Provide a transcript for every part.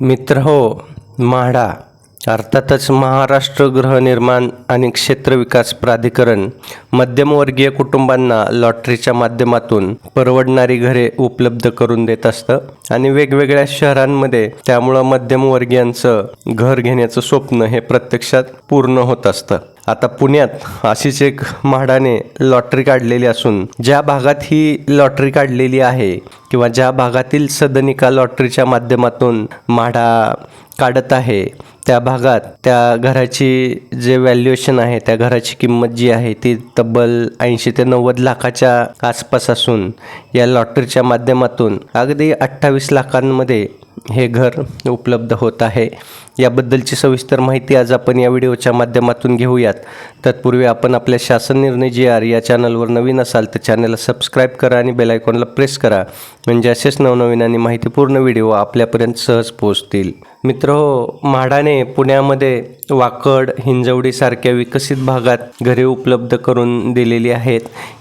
मित्र हो म्हाडा अर्थातच महाराष्ट्र गृहनिर्माण आणि क्षेत्र विकास प्राधिकरण मध्यमवर्गीय कुटुंबांना लॉटरीच्या माध्यमातून परवडणारी घरे उपलब्ध करून देत असतं आणि वेगवेगळ्या शहरांमध्ये त्यामुळं मध्यमवर्गीयांचं घर घेण्याचं स्वप्न हे प्रत्यक्षात पूर्ण होत असतं. आता पुण्यात अशीच एक म्हाडाने लॉटरी काढलेली असून ज्या भागात ही लॉटरी काढलेली आहे किंवा ज्या भागातील सदनिका लॉटरीच्या माध्यमातून म्हाडा काढत आहे त्या भागात त्या घराची जे व्हॅल्युएशन आहे त्या घराची किंमत जी आहे ती तब्बल ऐंशी ते नव्वद लाखाच्या आसपास असून या लॉटरीच्या माध्यमातून अगदी अठ्ठावीस लाखांमध्ये हे घर उपलब्ध होत आहे. याबद्दलची सविस्तर माहिती आज आपण या व्हिडिओच्या माध्यमातून घेऊयात. तत्पूर्वी आपण आपल्या शासन निर्णय जी आर या चॅनलवर नवीन असाल तर चॅनलला सबस्क्राईब करा आणि बेल आयकॉनला प्रेस करा. म्हणजे असेच नवनवीन आणि माहितीपूर्ण व्हिडिओ आपल्यापर्यंत सहज पोहोचतील. मित्र हो म्हाडाने पुण्यामध्ये वाकड हिंजवडीसारख्या विकसित भागात घरे उपलब्ध करून दिलेली आहेत.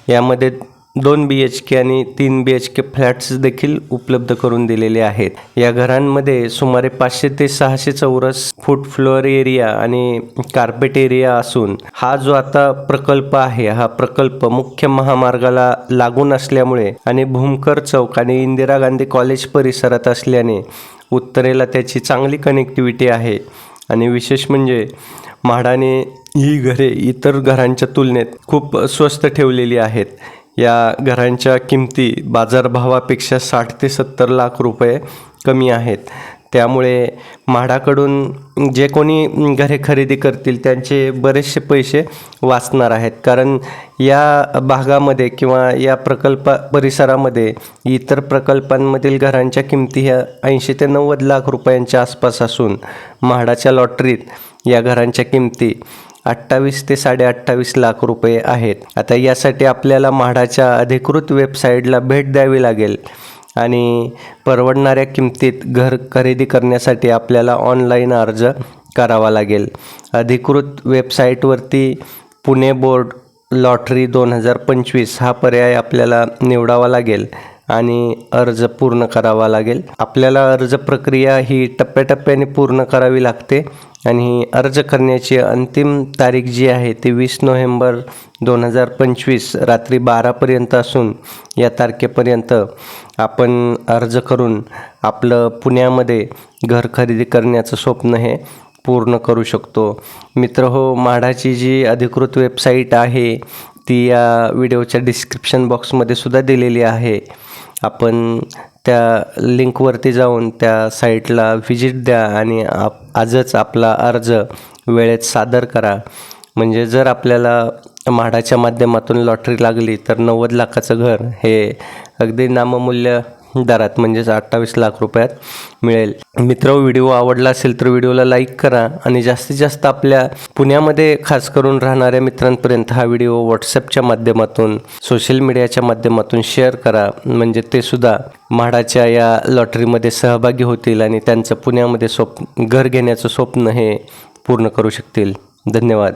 यामध्ये दोन बी एच के आणि तीन बी एच के फ्लॅट्स देखील उपलब्ध करून दिलेले आहेत. या घरांमध्ये सुमारे पाचशे ते सहाशे चौरस फूट फ्लोअर एरिया आणि कार्पेट एरिया असून हा जो आता प्रकल्प आहे हा प्रकल्प मुख्य महामार्गाला लागून असल्यामुळे आणि भूमकर चौक आणि इंदिरा गांधी कॉलेज परिसरात असल्याने उत्तरेला त्याची चांगली कनेक्टिव्हिटी आहे. आणि विशेष म्हणजे म्हाडाने ही घरे इतर घरांच्या तुलनेत खूप स्वस्त ठेवलेली आहेत. या घरांच्या किमती बाजारभावापेक्षा साठ ते सत्तर लाख रुपये कमी आहेत. त्यामुळे म्हाडाकडून जे कोणी घरे खरेदी करतील त्यांचे बरेचसे पैसे वाचणार आहेत. कारण या भागामध्ये किंवा या प्रकल्प परिसरामध्ये इतर प्रकल्पांमधील घरांच्या किमती ह्या ऐंशी ते नव्वद लाख रुपयांच्या आसपास असून म्हाडाच्या लॉटरीत या घरांच्या किमती अठ्ठावीस ते साडे अठ्ठावीस लाख रुपये आहेत. आता यासाठी आपल्याला म्हाडाच्या अधिकृत वेबसाईटला भेट द्यावी लागेल. आणि परवडणाऱ्या किमतीत घर खरेदी करण्यासाठी आपल्याला ऑनलाईन अर्ज करावा लागेल. अधिकृत वेबसाईटवरती पुणे बोर्ड लॉटरी दोन हजार पंचवीस हा पर्याय आपल्याला निवडावा लागेल आणि अर्ज पूर्ण करावा लागेल. आपल्याला अर्ज प्रक्रिया ही टप्प्याटप्प्याने पूर्ण करावी लागते. आणि अर्ज करण्याची अंतिम तारीख जी आहे ती वीस नोव्हेंबर दोन हजार पंचवीस रात्री बारापर्यंत असून या तारखेपर्यंत आपण अर्ज करून आपलं पुण्यामध्ये घर खरेदी करण्याचं स्वप्न हे पूर्ण करू शकतो. मित्र हो म्हाडाची जी अधिकृत वेबसाईट आहे ती या व्हिडिओच्या डिस्क्रिप्शन बॉक्समध्ये सुद्धा दिलेली आहे. आपण त्या लिंकवरती जाऊन त्या साईटला व्हिजिट द्या आणि आप आजच आपला अर्ज वेळेत सादर करा. म्हणजे जर आपल्याला म्हाडाच्या माध्यमातून लॉटरी लागली तर नव्वद लाखाचं घर हे अगदी नाममूल्य दरात म्हणजेच अठ्ठावीस लाख रुपयात मिळेल. मित्र व्हिडिओ आवडला असेल तर व्हिडिओला लाईक करा आणि जास्तीत जास्त आपल्या पुण्यामध्ये खास करून राहणाऱ्या मित्रांपर्यंत हा व्हिडिओ व्हॉट्सअपच्या माध्यमातून सोशल मीडियाच्या माध्यमातून शेअर करा. म्हणजे ते सुद्धा म्हाडाच्या या लॉटरीमध्ये सहभागी होतील आणि त्यांचं पुण्यामध्ये स्वप्न घर घेण्याचं स्वप्न हे पूर्ण करू शकतील. धन्यवाद.